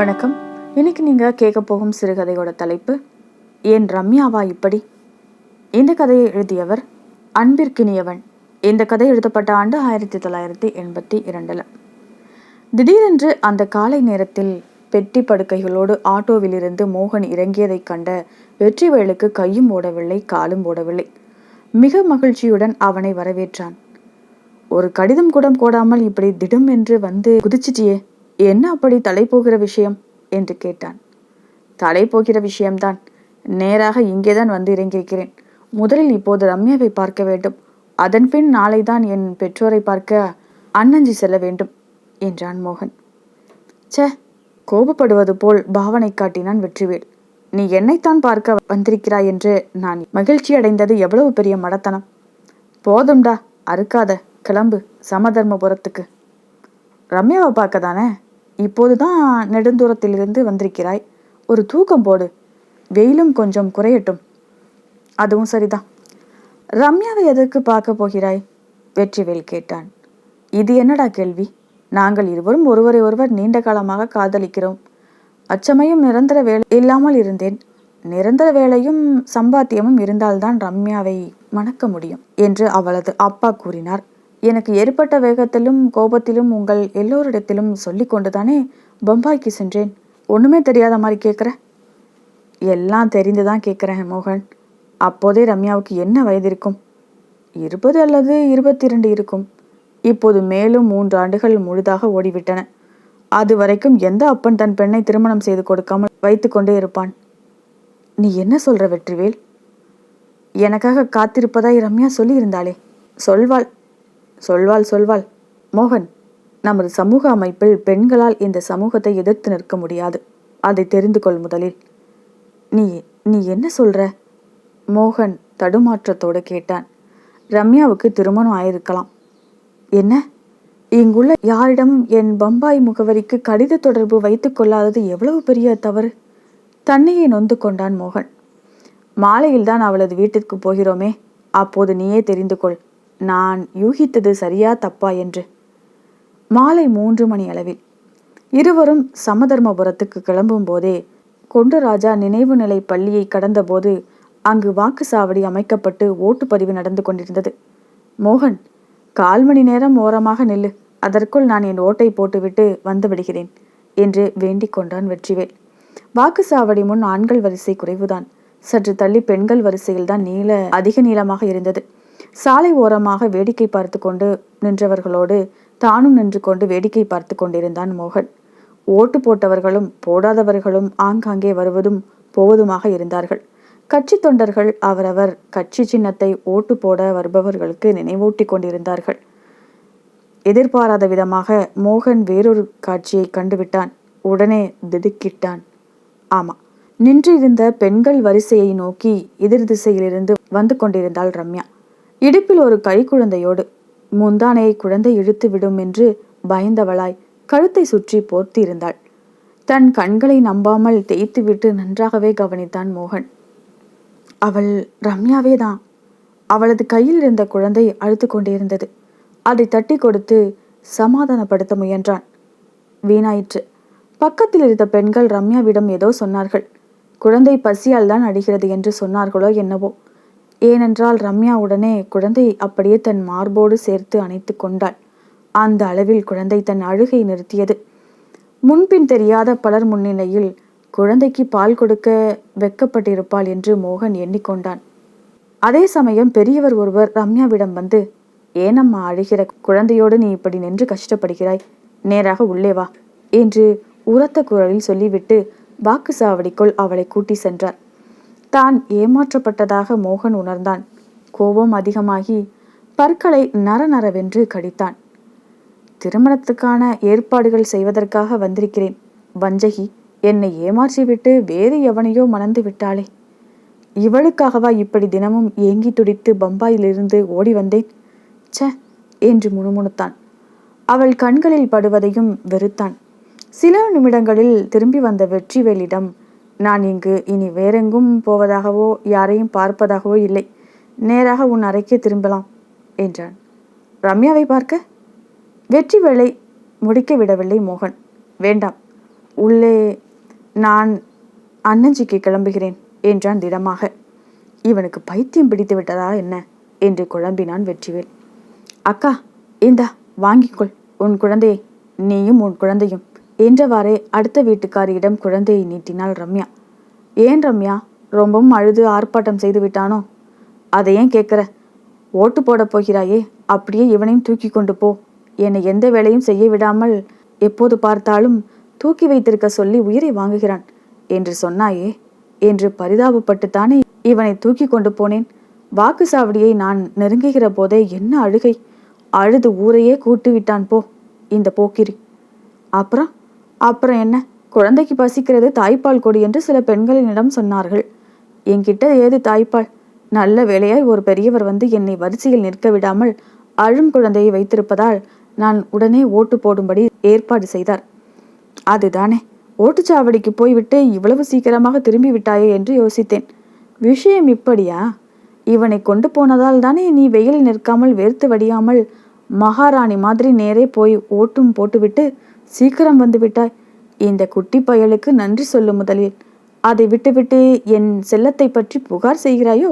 வணக்கம். இன்னைக்கு நீங்கள் கேட்க போகும் சிறுகதையோட தலைப்பு ஏன் ரம்யாவா இப்படி? இந்த கதையை எழுதியவர் அன்பிற்கினியவன். இந்த கதை எழுதப்பட்ட ஆண்டு ஆயிரத்தி தொள்ளாயிரத்தி எண்பத்தி இரண்டில். திடீரென்று அந்த காலை நேரத்தில் பெட்டி படுக்கைகளோடு ஆட்டோவிலிருந்து மோகன் இறங்கியதைக் கண்ட வெற்றிவேலுக்கு கையும் ஓடவில்லை காலும் ஓடவில்லை. மிக மகிழ்ச்சியுடன் அவனை வரவேற்றான். ஒரு கடிதம் கூட போடாமல் இப்படி திடும் என்று வந்து குதிச்சிட்டியே என்ன அப்படி தலை போகிற விஷயம்? என்று கேட்டான். தலை போகிற விஷயம்தான். நேராக இங்கேதான் வந்து இறங்கியிருக்கிறேன். முதலில் இப்போது ரம்யாவை பார்க்க வேண்டும். அதன்பின் நாளைதான் என் பெற்றோரை பார்க்க அண்ணஞ்சி செல்ல வேண்டும் என்றான் மோகன். சே கோபப்படுவது போல் பாவனை காட்டினான் வெற்றிவேல். நீ என்னைத்தான் பார்க்க வந்திருக்கிறாய் என்று நான் மகிழ்ச்சி அடைந்தது எவ்வளவு பெரிய மடத்தனம். போதும்டா அறுக்காத கிளம்பு சமதர்மபுரத்துக்கு. ரம்யாவை பார்க்க தானே இப்போதுதான் நெடுந்தூரத்திலிருந்து வந்திருக்கிறாய். ஒரு தூக்கம் போடு. வெயிலும் கொஞ்சம் குறையட்டும். அதுவும் சரிதான். ரம்யாவை எதற்கு பார்க்க போகிறாய்? வெற்றிவேல் கேட்டான். இது என்னடா கேள்வி? நாங்கள் இருவரும் ஒருவரை ஒருவர் நீண்ட காலமாக காதலிக்கிறோம். அச்சமயம் நிரந்தர வேலை இல்லாமல் இருந்தேன். நிரந்தர வேலையும் சம்பாத்தியமும் இருந்தால்தான் ரம்யாவை மணக்க முடியும் என்று அவளது அப்பா கூறினார். எனக்கு ஏற்பட்ட வேகத்திலும் கோபத்திலும் உங்கள் எல்லோரிடத்திலும் சொல்லி கொண்டுதானே பம்பாய்க்கு சென்றேன். ஒண்ணுமே தெரியாத மாதிரி கேட்குற எல்லாம் தெரிந்து தான் கேட்குறேன் மோகன். அப்போதே ரம்யாவுக்கு என்ன வயது இருக்கும்? இருபது அல்லது இருபத்தி இரண்டு இருக்கும். இப்போது மேலும் மூன்று ஆண்டுகள் முழுதாக ஓடிவிட்டன. அது வரைக்கும் எந்த அப்பன் தன் பெண்ணை திருமணம் செய்து கொடுக்காமல் வைத்து கொண்டே இருப்பான்? நீ என்ன சொல்ற வெற்றிவேல்? எனக்காக காத்திருப்பதாய் ரம்யா சொல்லியிருந்தாளே. சொல்வாள். சொல்வாள் சொல்வாள். மோகன் நமது சமூக அமைப்பில் பெண்களால் இந்த சமூகத்தை எதிர்த்து நிற்க முடியாது. அதை தெரிந்து கொள் முதலில். நீ நீ என்ன சொல்ற? மோகன் தடுமாற்றத்தோடு கேட்டான். ரம்யாவுக்கு திருமணம் ஆயிருக்கலாம். என்ன? இங்குள்ள யாரிடமும் என் பம்பாய் முகவரிக்கு கடித தொடர்பு வைத்துக் கொள்ளாதது எவ்வளவு பெரிய தவறு? தன்னையே நொந்து கொண்டான் மோகன். மாலையில்தான் அவளது வீட்டிற்கு போகிறோமே. அப்போது நீயே தெரிந்து கொள். நான் யூகித்தது சரியா தப்பா என்று. மாலை மூன்று மணி அளவில். இருவரும் சமதர்மபுரத்துக்கு கிளம்பும் போதே கொண்டுராஜா நினைவு நிலை பள்ளியை கடந்தபோது அங்கு வாக்குச்சாவடி அமைக்கப்பட்டு ஓட்டுப்பதிவு நடந்து கொண்டிருந்தது. மோகன் கால் மணி நேரம் ஓரமாக நில்லு அதற்குள் நான் என் ஓட்டை போட்டுவிட்டு வந்து விடுகிறேன் என்று வேண்டிக் கொண்டான் வெற்றிவேல். வாக்குச்சாவடி முன் ஆண்கள் வரிசை குறைவுதான். சற்று தள்ளி பெண்கள் வரிசையில்தான் நீள அதிக நீளமாக இருந்தது. சாலை ஓரமாக வேடிக்கை பார்த்து கொண்டு நின்றவர்களோடு தானும் நின்று கொண்டு வேடிக்கை பார்த்து கொண்டிருந்தான் மோகன். ஓட்டு போட்டவர்களும் போடாதவர்களும் ஆங்காங்கே வருவதும் போவதுமாக இருந்தார்கள். கட்சி தொண்டர்கள் அவரவர் கட்சி சின்னத்தை ஓட்டு போட வருபவர்களுக்கு நினைவூட்டி கொண்டிருந்தார்கள். எதிர்பாராத விதமாக மோகன் வேறொரு காட்சியை கண்டுவிட்டான். உடனே திடுக்கிட்டான். ஆமா நின்றிருந்த பெண்கள் வரிசையை நோக்கி எதிர் திசையிலிருந்து வந்து கொண்டிருந்தாள் ரம்யா. இடுப்பில் ஒரு கைக்குழந்தையோடு முந்தானையை குழந்தை இழுத்து விடும் என்று பயந்தவளாய் கழுத்தை சுற்றி போர்த்தி இருந்தாள் தன் கண்களை நம்பாமல் தேய்த்துவிட்டு நன்றாகவே கவனித்தான் மோகன். அவள் ரம்யாவே தான். அவளது கையில் இருந்த குழந்தை அழுத்து கொண்டிருந்தது. அதை தட்டி கொடுத்து சமாதானப்படுத்த முயன்றான். வீணாயிற்று. பக்கத்தில் இருந்த பெண்கள் ரம்யாவிடம் ஏதோ சொன்னார்கள். குழந்தை பசியால் தான் அடிகிறது என்று சொன்னார்களோ என்னவோ. ஏனென்றால் ரம்யா உடனே குழந்தை அப்படியே தன் மார்போடு சேர்த்து அணைத்து கொண்டாள். அந்த அளவில் குழந்தை தன் அழுகை நிறுத்தியது. முன்பின் தெரியாத பலர் முன்னிலையில் குழந்தைக்கு பால் கொடுக்க வெக்கப்பட்டிருப்பாள் என்று மோகன் எண்ணிக்கொண்டான். அதே சமயம் பெரியவர் ஒருவர் ரம்யாவிடம் வந்து ஏனம்மா அழுகிற குழந்தையோடு நீ இப்படி நின்று கஷ்டப்படுகிறாய்? நேராக உள்ளே வா என்று உரத்த குரலில் சொல்லிவிட்டு வாக்கு சாவடிக்குள் அவளை கூட்டி சென்றார். தான் ஏமாற்றப்பட்டதாக மோகன் உணர்ந்தான். கோபம் அதிகமாகி பற்களை நர நரவென்று கடித்தான். திருமணத்துக்கான ஏற்பாடுகள் செய்வதற்காக வந்திருக்கிறேன். வஞ்சகி என்னை ஏமாற்றிவிட்டு வேறு எவனையோ மணந்து விட்டாளே. இவளுக்காகவா இப்படி தினமும் ஏங்கி துடித்து பம்பாயிலிருந்து ஓடி வந்தேன்? ச்ச! என்று முணுமுணுத்தான். அவள் கண்களில் படுவதையும் வெறுத்தான். சில நிமிடங்களில் திரும்பி வந்த வெற்றிவேலிடம் நான் இங்கு இனி வேறெங்கும் போவதாகவோ யாரையும் பார்ப்பதாகவோ இல்லை. நேராக உன் அறைக்கே திரும்பலாம் என்றான். ரம்யாவை பார்க்க? வெற்றி வேலை முடிக்க விடவில்லை மோகன். வேண்டாம். உள்ளே நான் அன்னஞ்சிக்கு கிளம்புகிறேன் என்றான் திடமாக. இவனுக்கு பைத்தியம் பிடித்து விட்டதா என்ன? என்று குழம்பினான் வெற்றிவேல். அக்கா இந்தா வாங்கிக்கொள். உன் குழந்தையை நீயும் உன் குழந்தையும். என்றவாறே அடுத்த வீட்டுக்காரியிடம் குழந்தையை நீட்டினாள் ரம்யா. ஏன் ரம்யா? ரொம்பவும் அழுது ஆர்ப்பாட்டம் செய்து விட்டானோ? அதை ஏன் கேட்குற? ஓட்டு போடப் போகிறாயே அப்படியே இவனையும் தூக்கி கொண்டு போ. என்னை எந்த வேலையும் செய்ய விடாமல் எப்போது பார்த்தாலும் தூக்கி வைத்திருக்க சொல்லி உயிரை வாங்குகிறான். என்று சொன்னாயே என்று பரிதாபப்பட்டுத்தானே இவனை தூக்கி கொண்டு போனேன். வாக்கு சாவடியை நான் நெருங்குகிற போதே என்ன அழுகை? அழுது ஊரையே கூட்டு விட்டான் போ இந்த போக்கிரி. அப்புறம்? அப்புறம் என்ன? குழந்தைக்கு பசிக்கிறது தாய்ப்பால் கொடு என்று சில பெண்களினிடம் சொன்னார்கள். என்கிட்ட ஏது தாய்ப்பால்? நல்ல வேலையாய் ஒரு பெரியவர் வந்து என்னை வரிசையில் நிற்க விடாமல் அழும் குழந்தையை வைத்திருப்பதால் நான் உடனே ஓட்டு போடும்படி ஏற்பாடு செய்தார். அதுதானே ஓட்டுச்சாவடிக்கு போய்விட்டு இவ்வளவு சீக்கிரமாக திரும்பி விட்டாயே என்று யோசித்தேன். விஷயம் இப்படியா? இவனை கொண்டு போனதால் தானே நீ வெயில் நிற்காமல் வேர்த்து வடியாமல் மகாராணி மாதிரி நேரே போய் ஓட்டும் போட்டுவிட்டு சீக்கிரம் வந்து விட்டாய் இந்த குட்டி பயலுக்கு நன்றி சொல்லும் முதலில். அதை விட்டுவிட்டு என் செல்லத்தை பற்றி புகார் செய்கிறாயோ?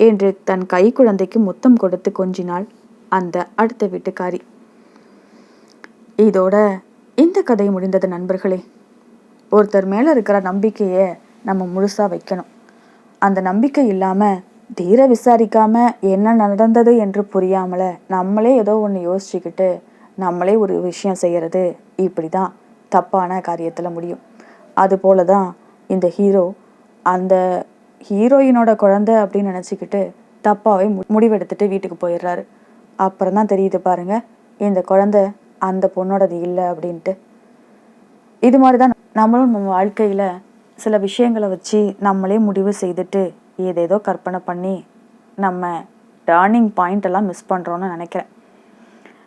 என்று தன் கை குழந்தைக்கு முத்தம் கொடுத்து கொஞ்சினாள் அந்த அடுத்த வீட்டுக்காரி. இதோட இந்த கதை முடிந்தது நண்பர்களே. ஒருத்தர் மேலே இருக்கிற நம்பிக்கையை நம்ம முழுசாக வைக்கணும். அந்த நம்பிக்கை இல்லாமல் தீர விசாரிக்காம என்ன நடந்தது என்று புரியாமல நம்மளே ஏதோ ஒன்று யோசிச்சுக்கிட்டு நம்மளே ஒரு விஷயம் செய்கிறது இப்படி தான் தப்பான காரியத்தில் முடியும். அதுபோல தான் இந்த ஹீரோ அந்த ஹீரோயினோட குழந்தை அப்படின்னு நினச்சிக்கிட்டு தப்பாகவே முடிவெடுத்துட்டு வீட்டுக்கு போயிடுறாரு. அப்புறம் தான் தெரியுது பாருங்க இந்த குழந்தை அந்த பொண்ணோடது இல்லை அப்படின்ட்டு. இது மாதிரி தான் நம்மளும் நம்ம வாழ்க்கையில் சில விஷயங்களை வச்சு நம்மளே முடிவு செய்துட்டு ஏதேதோ கற்பனை பண்ணி நம்ம டேர்னிங் பாயிண்ட் எல்லாம் மிஸ் பண்ணுறோன்னு நினைக்கிறேன்.